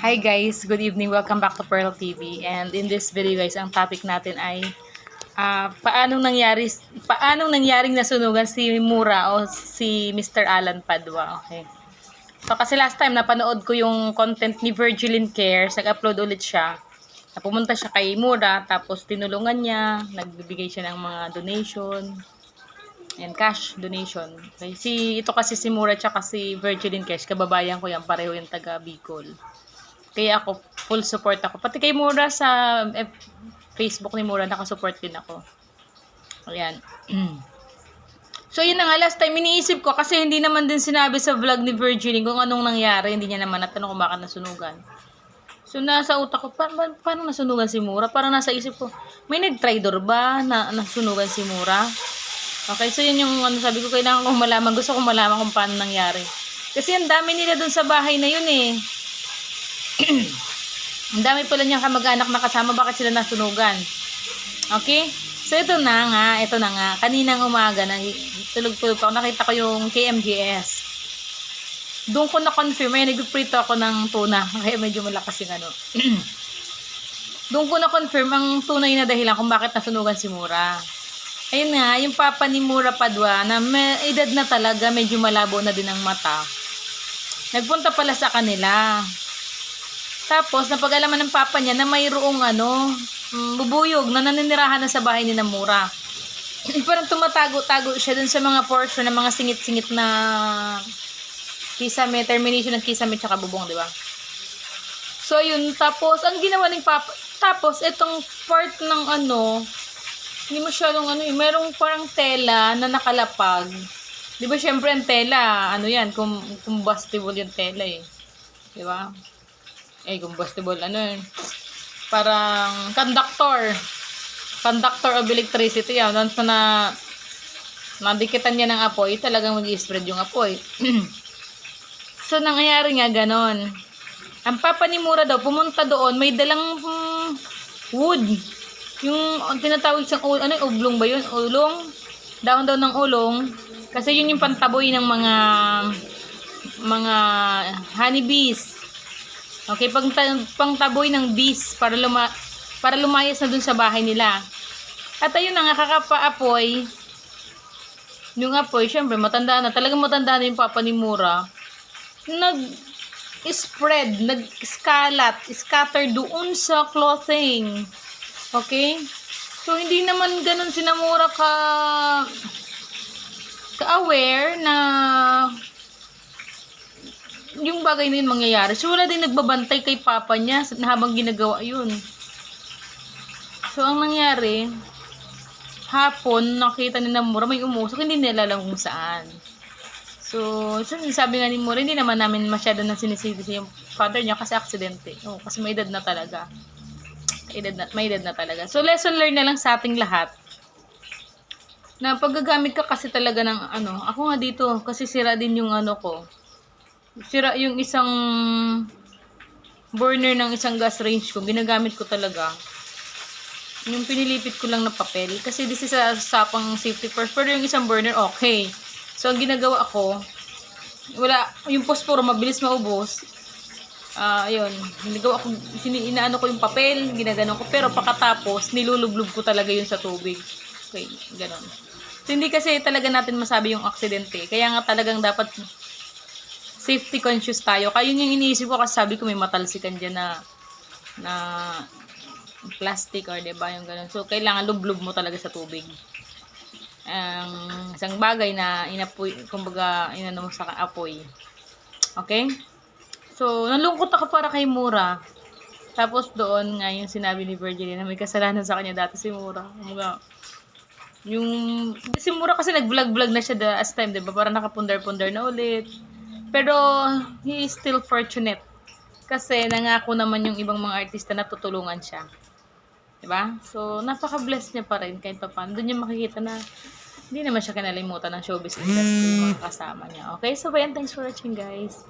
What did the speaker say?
Hi guys, good evening. Welcome back to Pearl TV. And in this video guys, ang topic natin ay ah paanong nangyari paanong nangyaring nasunugan si Mura o si Mr. Alan Padua. Okay. So kasi last time napanood ko yung content ni Virgilin Cares, nag-upload ulit siya. Pumunta siya kay Mura, tapos tinulungan niya, nagbibigay siya ng mga donation. and cash donation. Okay. Si, ito kasi si Mura tsaka si Virgilin Cash, kababayan ko yan, pareho yung taga Bicol. Kaya ako, full support ako. Pati kay Mura sa eh, Facebook ni Mura, nakasupport din ako. Ayan. so, yun na nga, last time, iniisip ko, kasi hindi naman din sinabi sa vlog ni Virginie kung anong nangyari, hindi niya naman natanong kung bakit nasunugan. So, nasa utak ko, pa- pa- paano nasunugan si Mura? Parang nasa isip ko, may nag-tridor ba na nasunugan si Mura? Okay, so yun yung ano, sabi ko, kailangan kong malaman. Gusto kong malaman kung paano nangyari. Kasi ang dami nila dun sa bahay na yun eh. ang dami pala niyang kamag-anak na kasama. Bakit sila nasunugan? Okay? So ito na nga, ito na nga. Kaninang umaga, nang tulog-tulog ako, nakita ko yung KMGS. Doon ko na-confirm, ay nagprito ako ng tuna. Kaya medyo malakas yung ano. Doon ko na-confirm ang tunay na dahilan kung bakit nasunugan si Mura. Ayun nga, yung papa ni Mura Padua na may edad na talaga, medyo malabo na din ang mata. Nagpunta pala sa kanila. Tapos, napag-alaman ng papa niya na mayroong ano, mm, bubuyog na naninirahan na sa bahay ni na Mura. Parang tumatago-tago siya dun sa mga portion ng mga singit-singit na kisame, termination ng kisame tsaka bubong, di ba? So, yun. Tapos, ang ginawa ng papa, tapos, itong part ng ano, hindi masyadong ano eh, merong parang tela na nakalapag. Di ba syempre ang tela, ano yan, kum combustible yung tela eh. Di ba? Eh, combustible, ano yun? Parang conductor. Conductor of electricity yan. Once na nadikitan niya ng apoy, talagang mag-spread yung apoy. so, nangyayari nga ganon. Ang papa ni Mura daw, pumunta doon, may dalang hmm, wood. Yung tinatawag siyang ano, yung ublong ba yun? Ulong? Dahon daw ng ulong. Kasi yun yung pantaboy ng mga mga honeybees. Okay, pang pangtaboy ng bees para luma para lumayas na dun sa bahay nila. At ayun na nga kakapaapoy. Yung apoy, syempre matanda na. Talagang matanda na yung papa ni Mura. Nag spread, nag-scalat, scatter doon sa clothing. Okay? So, hindi naman ganun sinamura ka ka-aware na yung bagay na yun mangyayari. So, wala din nagbabantay kay papa niya habang ginagawa yun. So, ang nangyari, hapon, nakita ni Namura may umusok, hindi nila alam kung saan. So, so, sabi nga ni Mura, hindi naman namin masyado na sinisisi yung father niya kasi aksidente. Oh, kasi may edad na talaga edad na, may edad na talaga. So, lesson learned na lang sa ating lahat. Na paggagamit ka kasi talaga ng ano, ako nga dito, kasi sira din yung ano ko. Sira yung isang burner ng isang gas range ko. Ginagamit ko talaga. Yung pinilipit ko lang na papel. Kasi this is a sapang safety first. Pero yung isang burner, okay. So, ang ginagawa ko, wala, yung posporo mabilis maubos ah ayun, ginagawa ko, inaano ko yung papel, ginaganon ko, pero pakatapos, nilulublog ko talaga yun sa tubig. Okay, ganon. So, hindi kasi talaga natin masabi yung aksidente. Kaya nga talagang dapat safety conscious tayo. Kaya yun yung iniisip ko kasi sabi ko may matalsikan dyan na na plastic or 'di ba yung ganun. So kailangan lublog mo talaga sa tubig. Ang isang bagay na inapoy, kumbaga inano mo sa apoy. Okay? So, nalungkot ako para kay Mura. Tapos doon nga yung sinabi ni Virginie na may kasalanan sa kanya dati si Mura. Kumbaga, yung, si Mura kasi nag-vlog-vlog na siya the last time, diba? Parang nakapundar-pundar na ulit. Pero, he is still fortunate. Kasi nangako naman yung ibang mga artista na tutulungan siya. Diba? So, napaka-blessed niya pa rin kahit pa paano. Doon niya makikita na hindi naman siya kinalimutan ng showbiz industry, mga kasama niya. Okay? So, bayan, thanks for watching, guys.